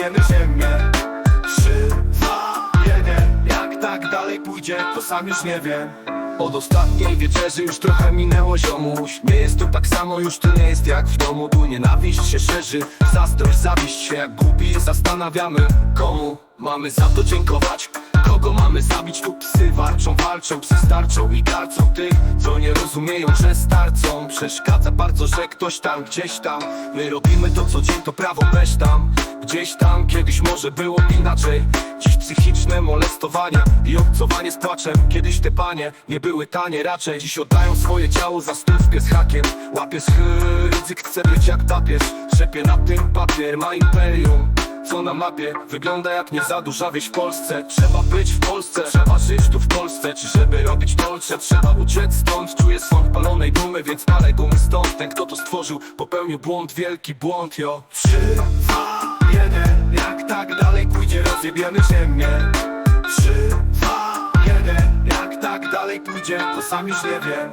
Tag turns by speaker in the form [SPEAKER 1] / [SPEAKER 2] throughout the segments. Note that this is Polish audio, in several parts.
[SPEAKER 1] rozjebiemy ziemię. 3, 2, 1 Jak tak dalej pójdzie, to sam już nie wiem. Od ostatniej wieczerzy już trochę minęło ziomuś. Nie jest to tak samo, już to nie jest jak w domu. Tu nienawiść się szerzy, zazdrość, zawiść się jak głupi. Zastanawiamy, komu mamy za to dziękować Kogo mamy zabić, tu psy warczą, walczą Psy starczą i garcą tych, co nie rozumieją, że starcą. Przeszkadza bardzo, że ktoś tam, gdzieś tam. My robimy to co dzień, to prawo weź tam. Gdzieś tam, kiedyś może było inaczej. Dziś psychiczne molestowanie i obcowanie z płaczem. Kiedyś te panie nie były tanie raczej Dziś oddają swoje ciało za stówkę z hakiem. Łapie ryzyk, chce być jak papież. Szepie na tym papier, ma imperium co na mapie wygląda jak nie za duża wieś w Polsce. Trzeba być w Polsce, trzeba żyć tu w Polsce. Czy żeby robić dolce, trzeba uciec stąd. Czuję swąd palonej dumy, więc palę dumy stąd. Ten kto to stworzył, popełnił błąd, wielki błąd, jo. 3, 2, 1 Jak tak dalej pójdzie, rozjebiemy ziemię. 3, 2, 1 Jak tak dalej pójdzie, to sam już nie wiem.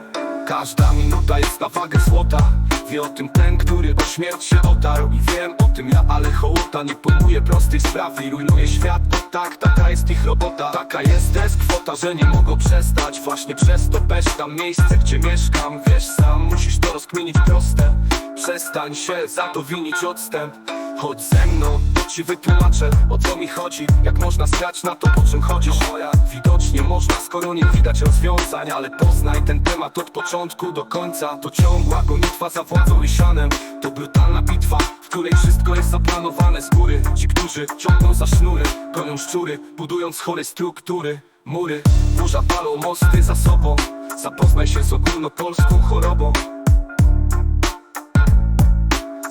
[SPEAKER 1] Każda minuta jest na wagę złota Wie o tym ten, który o śmierć się otarł I wiem o tym ja, ale hołota Nie pojmuje prostych spraw i rujnuje świat. Tak, taka jest ich robota Taka jest też kwota, że nie mogą przestać. Właśnie przez to tam miejsce, gdzie mieszkam. Wiesz sam, musisz to rozkminić proste. Przestań się za to winić odstęp. Chodź ze mną, ci wytłumaczę o co mi chodzi. Jak można srać na to, po czym chodzisz widocznie można, skoro nie widać rozwiązań Ale poznaj ten temat od początku do końca. To ciągła gonitwa za władzą i sianem. To brutalna bitwa, w której wszystko jest zaplanowane z góry. Ci, którzy ciągną za sznury, gonią szczury Budując chore struktury, mury. Burza palą mosty za sobą. Zapoznaj się z ogólnopolską chorobą.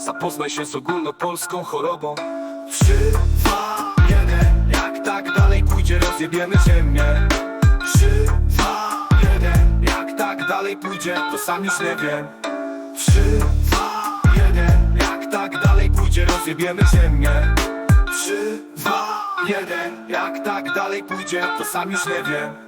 [SPEAKER 1] Zapoznaj się z ogólnopolską chorobą 3, 2, 1 Jak tak dalej pójdzie, rozjebiemy ziemię. 3, 2, 1 Jak tak dalej pójdzie, to sam już nie wiem. 3, 2, 1 Jak tak dalej pójdzie, rozjebiemy ziemię. 3, 2, 1 Jak tak dalej pójdzie, to sam już nie wiem